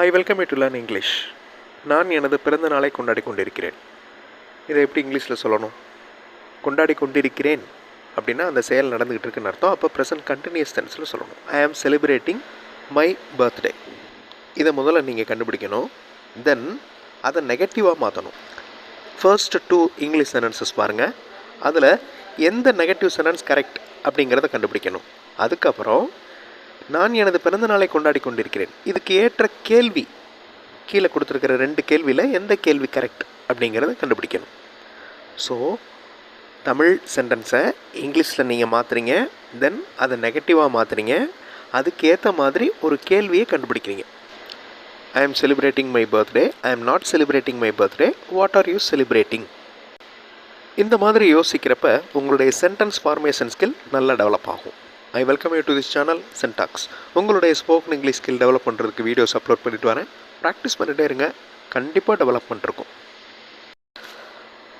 I welcome you to learn English நான் எனது பிறந்த நாளை கொண்டாடி கொண்டிருக்கிறேன். இதை எப்படி இங்கிலீஷில் சொல்லணும்? கொண்டாடி கொண்டிருக்கிறேன் அப்படின்னா அந்த செயல் நடந்துகிட்டு இருக்குன்னு அர்த்தம். அப்போ ப்ரெசன்ட் கண்டினியூஸ் டென்ஸில் சொல்லணும். ஐ ஆம் செலிப்ரேட்டிங் மை பர்த்டே இதை முதல்ல நீங்கள் கண்டுபிடிக்கணும். தென் அதை நெகட்டிவாக மாற்றணும் ஃபர்ஸ்ட் டூ இங்கிலீஷ் சென்டென்சஸ் பாருங்கள் அதில் எந்த நெகட்டிவ் சென்டென்ஸ் கரெக்ட் அப்படிங்கிறத கண்டுபிடிக்கணும். அதுக்கப்புறம் நான் எனது பிறந்த நாளை கொண்டாடி கொண்டிருக்கிறேன். இதுக்கு ஏற்ற கேள்வி கீழே கொடுத்துருக்கிற ரெண்டு கேள்வியில் எந்த கேள்வி கரெக்ட் அப்படிங்கிறத கண்டுபிடிக்கணும். ஸோ தமிழ் சென்டென்ஸை இங்கிலீஷில் நீங்கள் மாற்றுறீங்க தென் அதை நெகட்டிவாக மாற்றுறீங்க அதுக்கேற்ற மாதிரி ஒரு கேள்வியை கண்டுபிடிக்கிறீங்க. ஐ ஆம் celebrating my birthday I am not celebrating my birthday what are you celebrating இந்த மாதிரி யோசிக்கிறப்ப உங்களுடைய சென்டென்ஸ் ஃபார்மேஷன் ஸ்கில் நல்லா டெவலப் ஆகும். I welcome you to this channel சென்டாக்ஸ் உங்களுடைய ஸ்போக்கன் இங்கிலீஷ் ஸ்கில் டெவலப் பண்ணுறதுக்கு வீடியோஸ் அப்லோட் பண்ணிட்டு வரேன். ப்ராக்டிஸ் பண்ணிகிட்டே இருங்க. கண்டிப்பாக டெவலப் பண்ணிருக்கும்.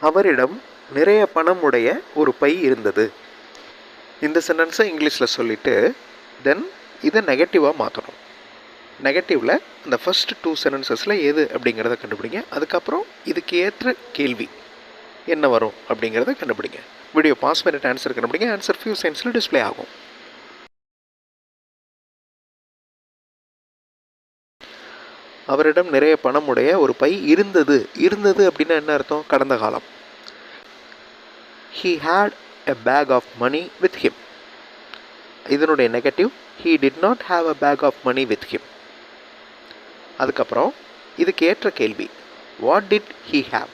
அவரிடம் நிறைய பணம் உடைய ஒரு பை இருந்தது. இந்த சென்டென்ஸை இங்கிலீஷில் சொல்லிவிட்டு தென் இதை நெகட்டிவாக மாற்றணும் நெகட்டிவில் இந்த ஃபஸ்ட் டூ சென்டென்சஸில் எது அப்படிங்கிறத கண்டுபிடிங்க. அதுக்கப்புறம் இதுக்கு ஏற்ற கேள்வி என்ன வரும் அப்படிங்கிறத கண்டுபிடிங்க. வீடியோ பாஸ் பண்ணிட்டு ஆன்சர் கண்டுபிடிங்க. ஆன்சர் ஃபியூ சென்ஸில் டிஸ்ப்ளே ஆகும். அவரிடம் நிறைய பணம் உடைய ஒரு பை இருந்தது. இருந்தது அப்படின்னா என்ன அர்த்தம்? கடந்த காலம். He had a bag of money with him இதனுடைய negative he did not have a bag of money with him அதுக்கப்புறம் இதுக்கு ஏற்ற கேள்வி. What did he have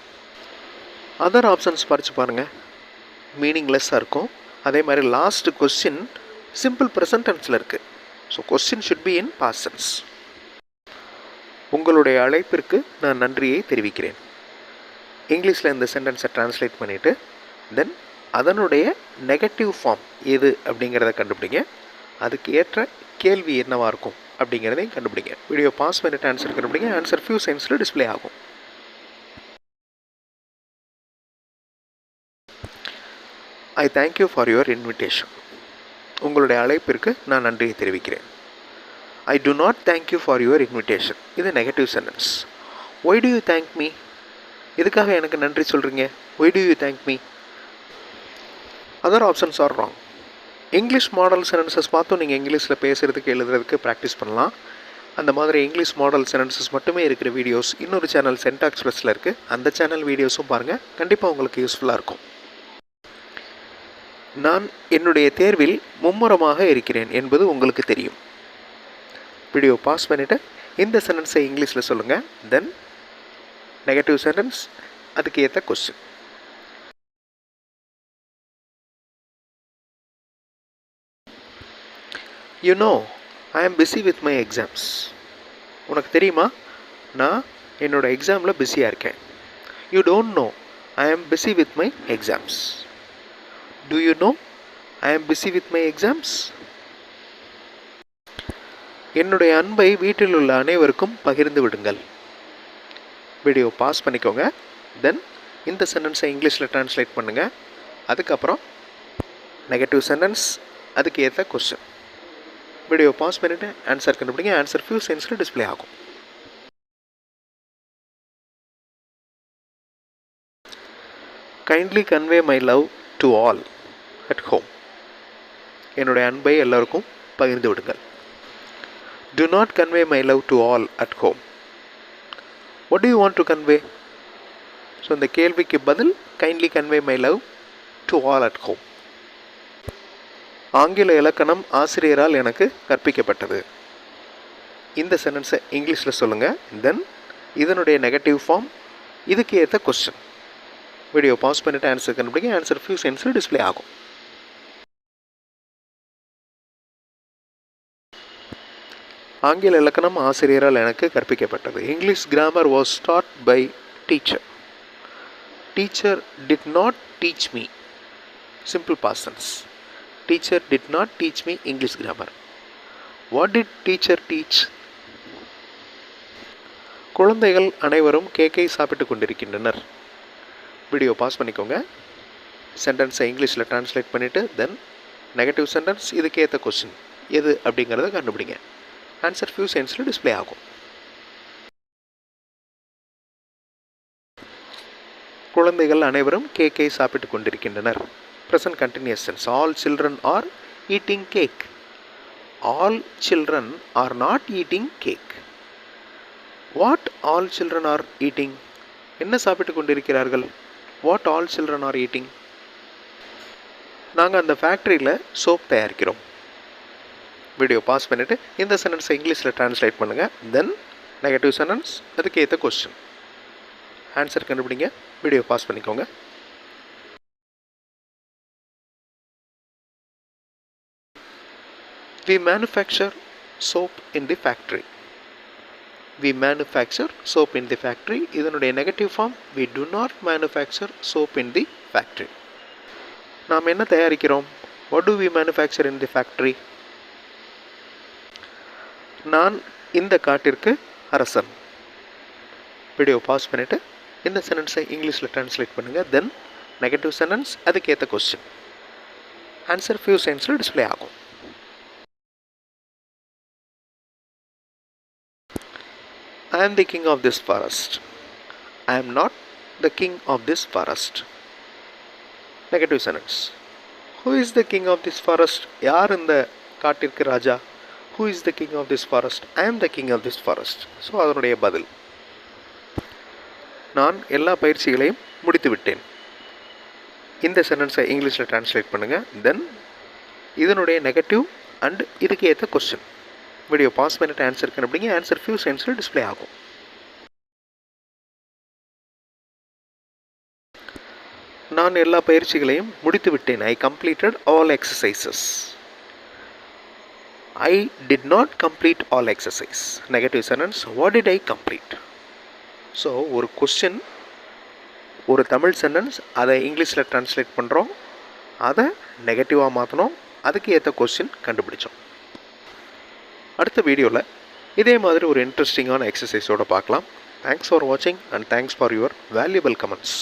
other options படித்து பாருங்கள் மீனிங்லெஸ்ஸாக இருக்கும். அதே மாதிரி லாஸ்ட் கொஸ்டின் சிம்பிள் ப்ரெசன்டென்ஸில் இருக்குது so question should be in past tense உங்களுடைய அழைப்பிற்கு நான் நன்றியை தெரிவிக்கிறேன். இங்கிலீஷில் இந்த சென்டென்ஸை ட்ரான்ஸ்லேட் பண்ணிவிட்டு தென் அதனுடைய நெகட்டிவ் ஃபார்ம் எது அப்படிங்கிறத கண்டுபிடிங்க. அதுக்கு ஏற்ற கேள்வி என்னவாக இருக்கும் அப்படிங்கிறதையும் கண்டுபிடிங்க. வீடியோ பாஸ் பண்ணிட்டு ஆன்சர் கண்டுபிடிங்க. ஆன்சர் ஃபியூ செகண்ட்ஸில் டிஸ்பிளே ஆகும். I thank you for your invitation உங்களுடைய அழைப்பிற்கு நான் நன்றியை தெரிவிக்கிறேன். I do not thank you for your invitation இது negative sentence why do you thank me இதுக்காக எனக்கு நன்றி சொல்கிறீங்க why do you thank me other options are wrong English model sentences பார்த்தும் நீங்கள் இங்கிலீஷில் பேசுகிறதுக்கு எழுதுறதுக்கு ப்ராக்டிஸ் பண்ணலாம். அந்த மாதிரி இங்கிலீஷ் மாடல் சென்டென்சஸ் மட்டுமே இருக்கிற வீடியோஸ் இன்னொரு சேனல் சென்டாக்ஸ் ப்ளஸில் இருக்குது அந்த சேனல் வீடியோஸும் பாருங்கள் கண்டிப்பாக உங்களுக்கு யூஸ்ஃபுல்லாக இருக்கும். நான் என்னுடைய தேர்வில் மும்முரமாக இருக்கிறேன் என்பது உங்களுக்கு தெரியும். வீடியோ பாஸ் பண்ணிவிட்டு இந்த சென்டென்ஸை இங்கிலீஷில் சொல்லுங்கள் தென் நெகட்டிவ் சென்டென்ஸ் அதுக்கு ஏற்ற question you know I am busy with my exams உனக்கு தெரியுமா? நான் என்னோடய எக்ஸாமில் பிஸியாக இருக்கேன். You don't know I am busy with my exams do you know I am busy with my exams என்னுடைய அன்பை வீட்டில் உள்ள அனைவருக்கும் பகிர்ந்து விடுங்கள். வீடியோ பாஸ் பண்ணிக்கோங்க. தென் இந்த சென்டென்ஸை இங்கிலீஷில் ட்ரான்ஸ்லேட் பண்ணுங்கள் அதுக்கப்புறம் நெகட்டிவ் சென்டென்ஸ் அதுக்கு ஏற்ற கொஸ்டின் வீடியோ பாஸ் பண்ணிவிட்டு ஆன்சர் கண்டுபிடிங்க. ஆன்சர் ஃபியூ சென்ஸில் டிஸ்ப்ளே ஆகும். Kindly convey my love to all at home என்னுடைய அன்பை எல்லோருக்கும் பகிர்ந்து விடுங்கள். Do not convey my love to all at home what do you want to convey so இந்த கேள்விக்கு பதில் kindly convey my love to all at home ஆங்கில இலக்கணம் ஆசிரியரால் எனக்கு கற்பிக்கப்பட்டது. இந்த சென்டென்ஸை இங்கிலீஷில் சொல்லுங்கள் தென் இதனுடைய நெகட்டிவ் ஃபார்ம் இதுக்கு ஏற்ற கொஸ்டின் வீடியோ பாஸ் பண்ணிவிட்டு ஆன்சர் கண்டுபிடிக்க ஆன்சர் ஃபியூ சென்ஸில் டிஸ்ப்ளே ஆகும். ஆங்கில இலக்கணம் ஆசிரியரால் எனக்கு கற்பிக்கப்பட்டது. English grammar was start by teacher teacher did not teach me simple past tense teacher did not teach me English grammar what did teacher teach குழந்தைகள் அனைவரும் கேக்கை சாப்பிட்டு கொண்டிருக்கின்றனர். வீடியோ பாஸ் பண்ணிக்கோங்க. சென்டென்ஸை இங்கிலீஷில் ட்ரான்ஸ்லேட் பண்ணிவிட்டு தென் நெகட்டிவ் சென்டென்ஸ் இதுக்கேற்ற கொஸ்டின் எது அப்படிங்கிறத கண்டுபிடிங்க. ஆன்சர் ஃபியூ சென்ஸில் டிஸ்பிளே ஆகும் குழந்தைகள் அனைவரும் கேக்கை சாப்பிட்டு கொண்டிருக்கின்றனர். Present continuous tense all children are eating cake all children are not eating cake what all children are eating என்ன சாப்பிட்டு கொண்டிருக்கிறார்கள்? What all children are eating நாங்கள் அந்த ஃபேக்ட்ரியில் சோப் தயாரிக்கிறோம். வீடியோ பாஸ் பண்ணிவிட்டு இந்த சென்டென்ஸை இங்கிலீஷில் ட்ரான்ஸ்லேட் பண்ணுங்கள் தென் நெகட்டிவ் சென்டென்ஸ் அதுக்கு ஏற்ற கொஸ்டின் ஆன்சர் கண்டுபிடிங்க வீடியோ பாஸ் பண்ணிக்கோங்க We manufacture soap in the factory. We manufacture soap in the factory. இதனுடைய negative form we do not manufacture soap in the factory. நாம் என்ன தயாரிக்கிறோம் what do we manufacture in the factory நான் இந்த காட்டிற்கு அரசன். Video pause பண்ணிவிட்டு இந்த சென்டென்ஸை இங்கிலீஷில் ட்ரான்ஸ்லேட் பண்ணுங்கள் தென் நெகட்டிவ் சென்டென்ஸ் அதுக்கேற்ற கொஸ்டின் ஆன்சர் ஃபியூ சென்ஸில் டிஸ்பிளே ஆகும். I am the king of this forest I am not the king of this forest negative sentence Who is the king of this forest யார் இந்த காட்டிற்கு ராஜா? Who is the king of this forest I am the king of this forest so அதனுடைய பதில். நான் எல்லா பயிற்சிகளையும் முடித்து விட்டேன். இந்த சென்டென்ஸை இங்கிலீஷில் ட்ரான்ஸ்லேட் பண்ணுங்கள் தென் இதனுடைய நெகட்டிவ் அண்ட் இதுக்கு ஏற்ற கொஸ்டின் வீடியோ பாஸ் பண்ணிட்டு ஆன்சர் கண்டுபிடிங்க ஆன்சர் ஃபியூ சென்ஸில் டிஸ்ப்ளே ஆகும். நான் எல்லா பயிற்சிகளையும் முடித்து விட்டேன். I completed all exercises I did not complete all exercise negative sentence what did I complete so ஒரு கொஸ்டின் ஒரு தமிழ் சென்டென்ஸ் அதை இங்கிலீஷில் ட்ரான்ஸ்லேட் பண்ணுறோம் அதை நெகட்டிவாக மாற்றணும் அதுக்கு ஏற்ற கொஸ்டின் கண்டுபிடிச்சோம். அடுத்த வீடியோவில் இதே மாதிரி ஒரு இன்ட்ரெஸ்டிங்கான எக்ஸசைஸோடு பார்க்கலாம். தேங்க்ஸ் ஃபார் வாட்சிங் and thanks for your valuable comments